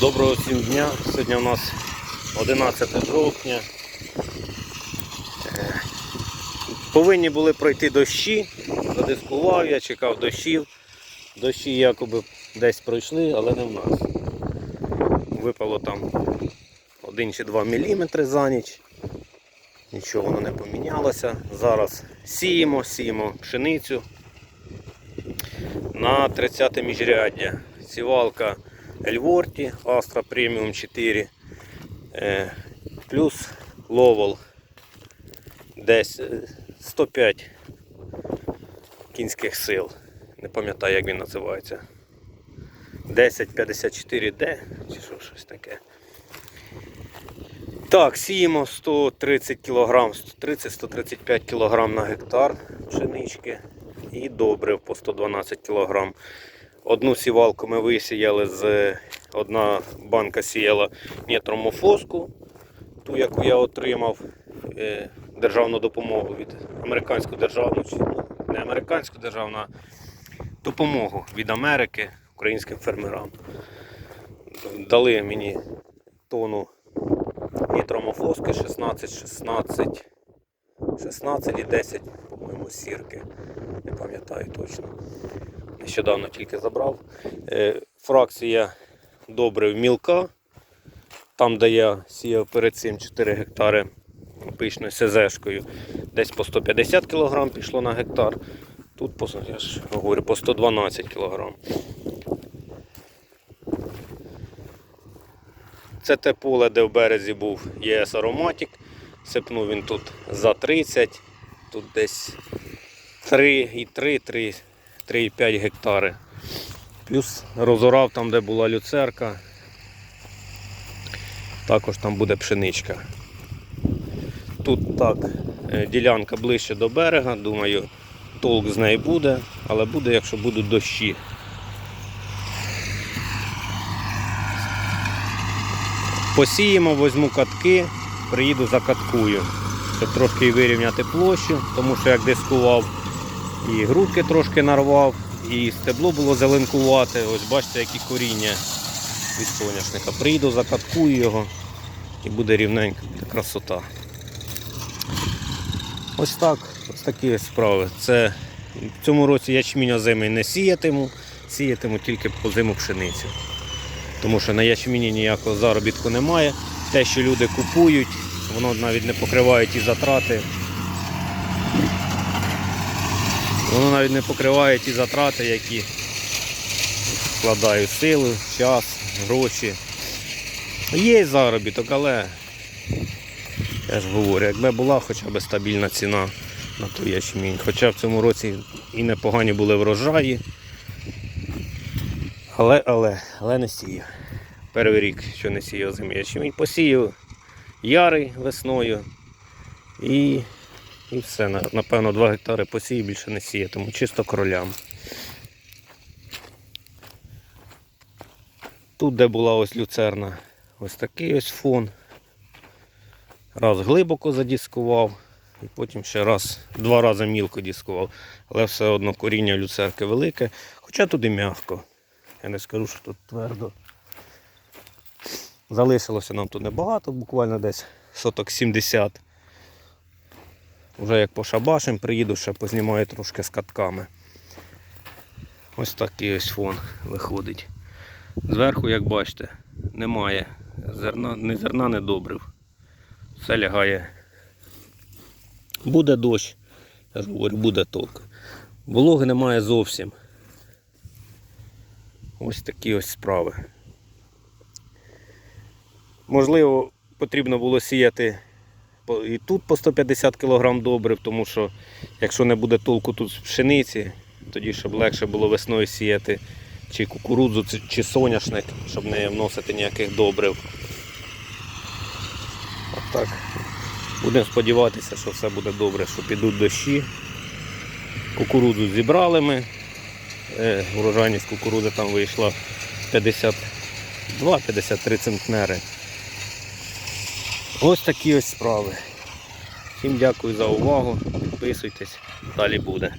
Доброго всім дня. Сьогодні у нас 11 жовтня. Е, Повинні були пройти дощі. Задискував, я чекав дощів. Дощі якоби десь пройшли, але не в нас. Випало там 1 чи 2 мм за ніч. Нічого воно не помінялося. Зараз сіємо, сіємо пшеницю на 30 міжряддя. Сівалка Ельворті Astra Premium 4 е, плюс Ловол десь е, 105 кінських сил. Не пам'ятаю, як він називається. 1054D чи що, щось таке. Так, сіємо 130 кг, 130-135 кг на гектар пшенички і добрив по 112 кг. Одну сівалку ми висіяли з одна банка сіяла нітромофоску, ту, яку я отримав е, державну допомогу від американську державну, ну, не американську державну, допомогу від Америки українським фермерам. Дали мені тону нітромофоски 16, 16, 16 і 10, по-моєму, сірки. Не пам'ятаю точно. Нещодавно тільки забрав. Е, Фракція добрив мілка. Там, де я сіяв перед цим 4 гектари пишною СЗшкою, десь по 150 кг пішло на гектар. Тут я ж говорю, по 112 кг. Це те поле, де в березі був ЄС Ароматік. Сипнув він тут за 30, тут десь 3,3, 3,5 гектари. Плюс розорав там, де була люцерка. Також там буде пшеничка. Тут так, е, ділянка ближче до берега, думаю, толк з неї буде, але буде, якщо будуть дощі. Посіємо, візьму катки, приїду закаткую, щоб трошки вирівняти площу, тому що як дискував, і грудки трошки нарвав, і стебло було зеленкувати. Ось бачите, які коріння від соняшника. Приїду, закаткую його і буде рівненько, буде красота. Ось так, ось такі справи. Це в цьому році ячмінь озимий не сіятиму, сіятиму тільки по зиму пшеницю. Тому що на ячміні ніякого заробітку немає. Те, що люди купують, воно навіть не покриває ті затрати. Воно навіть не покриває ті затрати, які вкладаю сили, час, гроші. Є заробіток, але я ж говорю, якби була хоча б стабільна ціна на той ячмінь. Хоча в цьому році і непогані були врожаї. Але, але, але не сію. Перший рік, що не сію озимий ячмінь. Посію ярий весною і, і все. Напевно, 2 гектари посію, більше не сію, тому чисто кролям. Тут, де була ось люцерна, ось такий ось фон. Раз глибоко задіскував, і потім ще раз, два рази мілко діскував. Але все одно коріння люцерки велике, хоча тут і м'яко. Я не скажу, що тут твердо. Залишилося нам тут небагато, буквально десь соток 70. Уже як пошабашим, приїду, ще познімаю трошки з катками. Ось такий ось фон виходить. Зверху, як бачите, немає зерна, ні зерна, не добрив. Все лягає. Буде дощ, я ж говорю, буде толк. Вологи немає зовсім. Ось такі ось справи. Можливо, потрібно було сіяти і тут по 150 кг добрив, тому що якщо не буде толку тут з пшениці, тоді щоб легше було весною сіяти чи кукурудзу, чи- соняшник, щоб не вносити ніяких добрив. От так. Будемо сподіватися, що все буде добре, що підуть дощі. Кукурудзу зібрали ми. Е, Урожайність кукурудзи там вийшла 52-53 центнери. Ось такі ось справи. Всім дякую за увагу. Підписуйтесь, далі буде.